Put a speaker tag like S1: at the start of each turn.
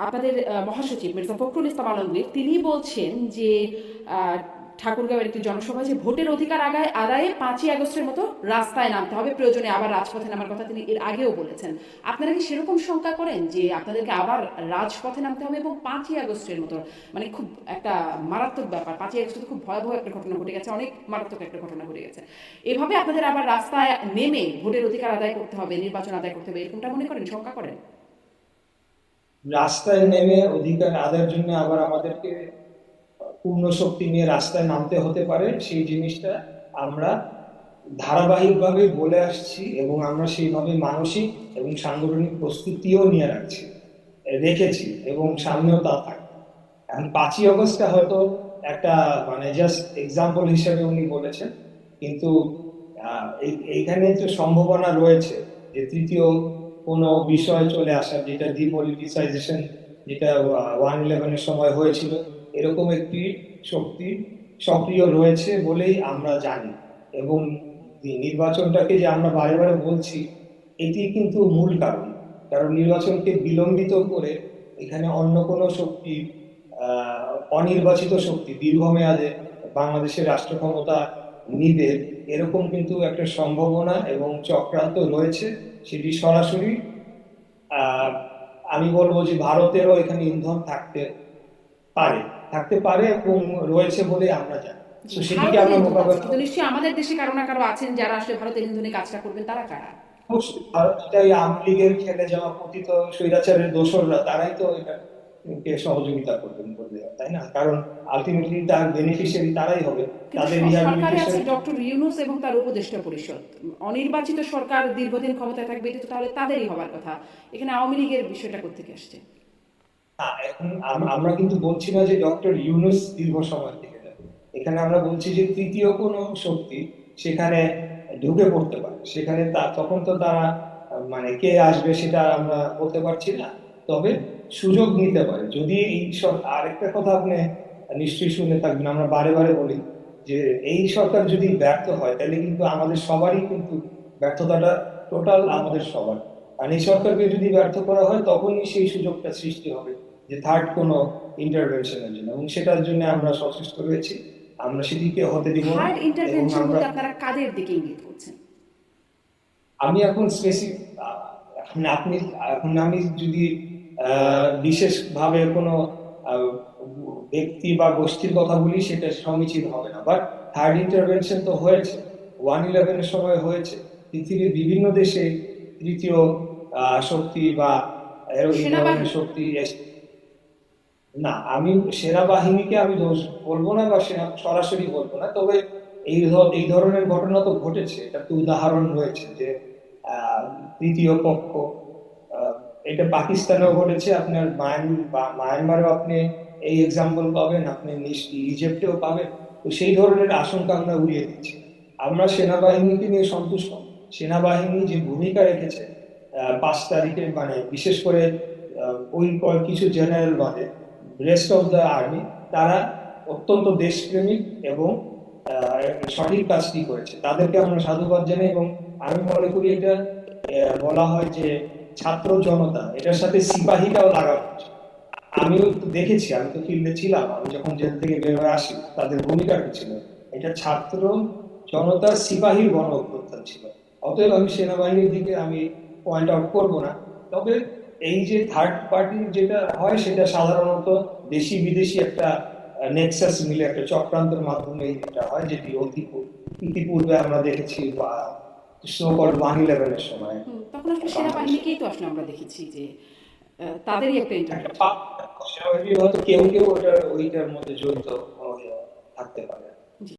S1: আহ, মহাসচিব মির্জা ফখরুল ইসলাম আলমগীর তিনি বলছেন যে ঠাকুরগাঁওয়ের একটি জনসভা যে ভোটের অধিকার আগায় আদায়ে পাঁচই আগস্টের মতো রাস্তায় নামতে হবে। প্রয়োজনে আবার রাজপথে নামার কথা তিনি এর আগেও বলেছেন। আপনারা কি সেরকম শঙ্কা করেন যে আপনাদেরকে আবার রাজপথে নামতে হবে এবং পাঁচই আগস্টের মতো? মানে খুব একটা মারাত্মক ব্যাপার। পাঁচই আগস্টে খুব ভয়াবহ একটা ঘটনা ঘটে গেছে অনেক মারাত্মক একটা ঘটনা ঘটে গেছে। এভাবে আপনাদের আবার রাস্তায় নেমে ভোটের অধিকার আদায় করতে হবে নির্বাচন আদায় করতে হবে এরকমটা মনে করেন? শঙ্কা করেন?
S2: রাস্তায় নেমে অধিকার আদায়ের জন্য আবার আমাদেরকে পূর্ণ শক্তি নিয়ে রাস্তায় নামতে হতে পারে, সেই জিনিসটা আমরা ধারাবাহিকভাবে বলে আসছি এবং আমরা সেইভাবে মানসিক এবং সাংগঠনিক প্রস্তুতিও নিয়ে রাখছি, রেখেছি এবং সামনেও তা থাকবে। এখন পাঁচই অগস্টটা হয়তো একটা মানে জাস্ট এক্সাম্পল হিসেবে উনি বলেছেন, কিন্তু এই- এইখানে তো সম্ভাবনা রয়েছে যে তৃতীয় কোনো বিষয় চলে আসার যেটা ডিপলিটিসাইজেশন যেটা ওয়ান ইলেভেনের সময় হয়েছিল, এরকম একটি শক্তি সক্রিয় রয়েছে বলেই আমরা জানি। এবং নির্বাচনটাকে যে আমরা বারে বারে বলছি, এটি কিন্তু মূল কারণ। কারণ নির্বাচনকে বিলম্বিত করে এখানে অন্য কোনো শক্তি অনির্বাচিত শক্তি, দীর্ঘমেয়াদে বাংলাদেশের রাষ্ট্র ক্ষমতা নিবে এরকম কিন্তু একটা সম্ভাবনা এবং চক্রান্ত রয়েছে সেটি সরাসরি আমি বলব যে ভারতেরও এখানে ইন্ধন থাকতে পারে থাকতে পারে এবং রয়েছে বলে আমরা জানি। সেটিকে আমরা মোকাবেলা
S1: নিশ্চয়ই আমাদের দেশে কারও না কারও আছেন যারা আসলে ভারতের ইন্ধনে কাজটা করবেন তারা কারা?
S2: ভারতটাই আওয়ামী লীগের খেলে যাওয়া পতিত স্বৈরাচারের দোসররা তারাই তো এটাকে সহযোগিতা বললে তাই না? কারণ আলটিমেটলি তার বেনিফিশিয়ারি তারাই হবে। তাদের রিহ্যাবিলিটেশন
S1: ডক্টর ইউনুস এবং তার উপদেষ্টা পরিষদ। অনির্বাচিত সরকার দীর্ঘদিন ক্ষমতায় থাকবে এটা তো তাহলে তাদেরই হবার কথা। এখানে আওয়ামী লীগের বিষয়টা কোথেকে আসছে?
S2: এখন আমরা কিন্তু বলছি না যে ডক্টর ইউনুস দীর্ঘ সময় থেকে যাবে। এখানে আমরা বলছি যে তৃতীয় কোনো শক্তি সেখানে ঢুকে পড়তে পারে। সেখানে তা তখন তো তারা মানে কে আসবে সেটা আমরা বলতে পারছি না। তবে সুযোগ নিতে পারে। যদি এই আরেকটা কথা আপনি নিশ্চয়ই শুনে থাকবেন আমরা বারে বারে বলি যে এই সরকার যদি ব্যর্থ হয় তাহলে কিন্তু আমাদের সবারই কিন্তু ব্যর্থতাটা টোটাল আমাদের সবার। আর এই সরকারকে যদি ব্যর্থ করা হয় তখনই সেই সুযোগটা সৃষ্টি হবে যে থার্ড কোনো ইন্টারভেনশনের জন্য। এবং সেটার জন্য আমরা সচেষ্ট রয়েছি। আমরা সেদিকে হতে দিব না।
S1: ইন্টারভেনশন বলতে আপনারা কাদের দিকে ইঙ্গিত করছেন
S2: আমি এখন স্পেসিফিক আপনি এখন আমি যদি বিশেষভাবে কোনো ব্যক্তি বা গোষ্ঠীর কথা বলি সেটা সমীচীন হবে না। বাট থার্ড ইন্টারভেনশন তো হয়েছে। ওয়ান ইলেভেনের সময় হয়েছে। পৃথিবীর বিভিন্ন দেশে তৃতীয় শক্তি বা শক্তি না আমি সেনাবাহিনীকে আমি দোষ বলব না বা সেনা সরাসরি বলব না। তবে এই এই ধরনের ঘটনা তো ঘটেছে। এটা তো উদাহরণ রয়েছে যে তৃতীয় পক্ষ এটা পাকিস্তানেও ঘটেছে, আপনার মায়ানমারেও আপনি এই এক্সাম্পল পাবেন, আপনি ইজিপ্টেও পাবেন। তো সেই ধরনের আশঙ্কা আমরা উড়িয়ে দিচ্ছি। আমরা সেনাবাহিনীকে নিয়ে সন্তুষ্ট। সেনাবাহিনী যে ভূমিকা রেখেছে পাঁচ তারিখে মানে বিশেষ করে ওই কিছু জেনারেল বাদে রেস্ট অফ দ্য আর্মি তারা অত্যন্ত দেশপ্রেমিক এবং সঠিক কাজটি করেছে। তাদেরকে আমরা সাধুবাদ জানাই এবং আমি মনে করি এটা বলা হয় যে ছাত্র জনতা, এটার সাথে সিপাহীটাও লাগানো। আমিও দেখেছি, আমি তো ফিল্ডে ছিলাম, আমি যখন জেল থেকে বের হয়ে আসি, তাদের ভূমিকা কি ছিল? এটা ছাত্র জনতার সিপাহীর গণ অভ্যুত্থান ছিল। অতএব আমি সেনাবাহিনীর দিকে আমি পয়েন্ট আউট করব না। তবে এই যে থার্ড পার্টি যেটা হয়, সেটা সাধারণত দেশি বিদেশি একটা নেক্সাস মিলে একটা চক্রান্তের মাধ্যমে এটা হয়, যেটি অতি ইতিপূর্বে আমরা দেখেছি বা স্নোকল বাহিনী লেভেলের সময়
S1: তখন আসলে সেনাবাহিনীকেই তো আসলে আমরা দেখেছি যে তাদেরই একটা
S2: হয়তো কেউ কেউ ওটার ওইটার মধ্যে জড়িত থাকতে পারে।